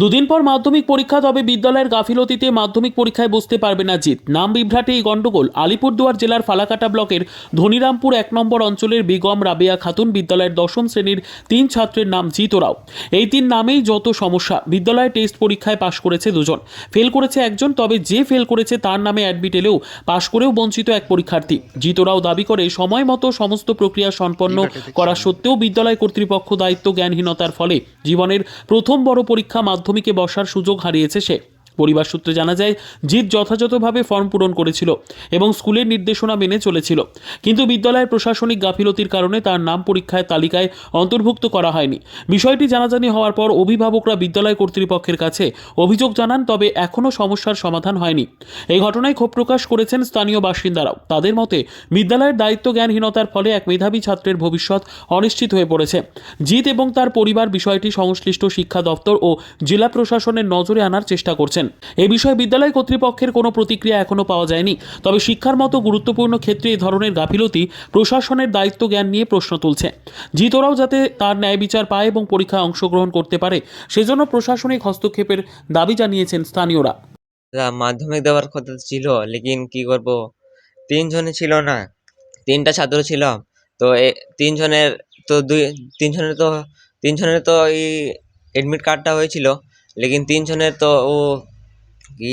দুদিন পর মাধ্যমিক পরীক্ষা তবে বিদ্যালয়ের গাফিলতিতে মাধ্যমিক পরীক্ষায় বসতে পারবে না জিত নাম বিভ্রাটে এই গণ্ডগোল। আলিপুরদুয়ার জেলার ফালাকাটা ব্লকের ধনিরামপুর এক নম্বর অঞ্চলের বেগম রাবেয়া খাতুন বিদ্যালয়ের দশম শ্রেণির তিন ছাত্রের নাম জিত ওরাও এই তিন নামেই যত সমস্যা বিদ্যালয়ে টেস্ট পরীক্ষায় পাশ করেছে দুজন। ফেল করেছে একজন তবে যে ফেল করেছে তার নামে অ্যাডমিট এলেও পাশ করেও বঞ্চিত এক পরীক্ষার্থী। জিত ওরাও দাবি করে সময় মতো সমস্ত প্রক্রিয়া সম্পন্ন করা সত্ত্বেও বিদ্যালয় কর্তৃপক্ষ দায়িত্ব জ্ঞানহীনতার ফলে জীবনের প্রথম বড় পরীক্ষা মাধ্যমিকে বসার সুযোগ হারিয়েছে সে। পরিবার সূত্রে জানা যায়, জিৎ যথাযথভাবে ফর্ম পূরণ করেছিল এবং স্কুলের নির্দেশনা মেনে চলেছিল। কিন্তু বিদ্যালয়ের প্রশাসনিক গাফিলতির কারণে তার নাম পরীক্ষায় তালিকায় অন্তর্ভুক্ত করা হয়নি। বিষয়টি জানাজানি হওয়ার পর অভিভাবকরা বিদ্যালয় কর্তৃপক্ষের কাছে অভিযোগ জানান, তবে এখনও সমস্যার সমাধান হয়নি। এই ঘটনায় ক্ষোভ প্রকাশ করেছেন স্থানীয় বাসিন্দারাও। তাদের মতে, বিদ্যালয়ের দায়িত্ব জ্ঞানহীনতার ফলে এক মেধাবী ছাত্রের ভবিষ্যৎ অনিশ্চিত হয়ে পড়েছে। জিৎ এবং তার পরিবার বিষয়টি সংশ্লিষ্ট শিক্ষা দপ্তর ও জেলা প্রশাসনের নজরে আনার চেষ্টা করছেন। এ বিষয়ে বিদ্যালয় কর্তৃপক্ষের কোনো প্রতিক্রিয়া এখনও পাওয়া যায়নি। তবে শিক্ষার মতো গুরুত্বপূর্ণ ক্ষেত্রে এই ধরনের গাফিলতি প্রশাসনের দায়িত্ব জ্ঞান নিয়ে প্রশ্ন তুলছে। জিতরাও যাতে তার ন্যায় বিচার পায় এবং পরীক্ষায় অংশগ্রহণ করতে পারে, সেজন্য প্রশাসনিক হস্তক্ষেপের দাবি জানিয়েছেন স্থানীয়রা। মাধ্যমিক দেওয়ার কথা ছিল, লেকিন কি করব? তিনজনে ছিল না, তিনটা ছাত্র ছিল। তো তিনজনের তো দুই, তিনজনের তো তিনজনের তো এই এডমিট কার্ডটা হয়েছিল, লেকিন তিনজনের তো ও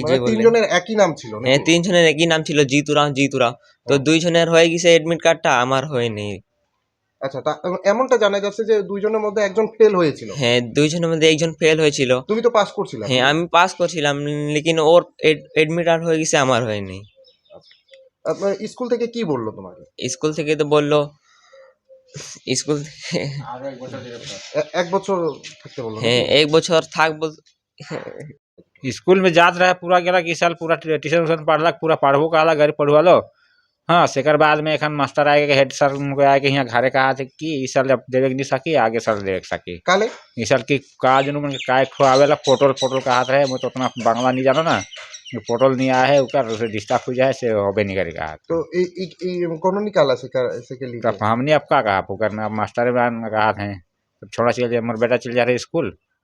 মানে তিনজনের একই নাম ছিল হ্যাঁ তিনজনের একই নাম ছিল জিতুরা জিতুরা। তো হ্যাঁ। দুইজনের হয়ে গেছে এডমিট কার্ডটা আমার হয়নি। আচ্ছা এমনটা জানা যাচ্ছে যে দুইজনের মধ্যে একজন ফেল হয়েছিল। হ্যাঁ দুইজনের মধ্যে একজন ফেল হয়েছিল। তুমি তো পাস করছিলে। হ্যাঁ আমি পাস করছিলাম লেকিন ওর এডমিট কার্ড হয়ে গেছে আমার হয়নি। আচ্ছা, আপনার স্কুল থেকে কি বলল তোমাকে? স্কুল থেকে তো বলল স্কুল এক বছর থাকতে বলল হ্যাঁ এক বছর থাকব स्कूल में जात रहे पूरा गया कि साल पूरा ट्यूशन उशन पढ़ल पूरा पढ़बो कहलक गरीब पढ़ुआ लो। हाँ से बाद में एखन मास्टर आए हेड सर उनको आए के यहाँ घरे कहा थे कि इस साल जब देवे नहीं सकी आगे साल देवे सकी। काले? इस साल की का जो मन का खुआवे ला पोटल पोटल कहा रहे मैं तो उतना बांग्ला नहीं जाना ना। जो पोटल नहीं आया है उसका उसे डिस्टर्ब हो जाए से होबे नहीं करे कहा तो कौन निकाला से कर से के? लिए हमने अब का कहा मास्टर कहा थे छोड़ा चल जाए मोर बेटा चल जा रहा है स्कूल।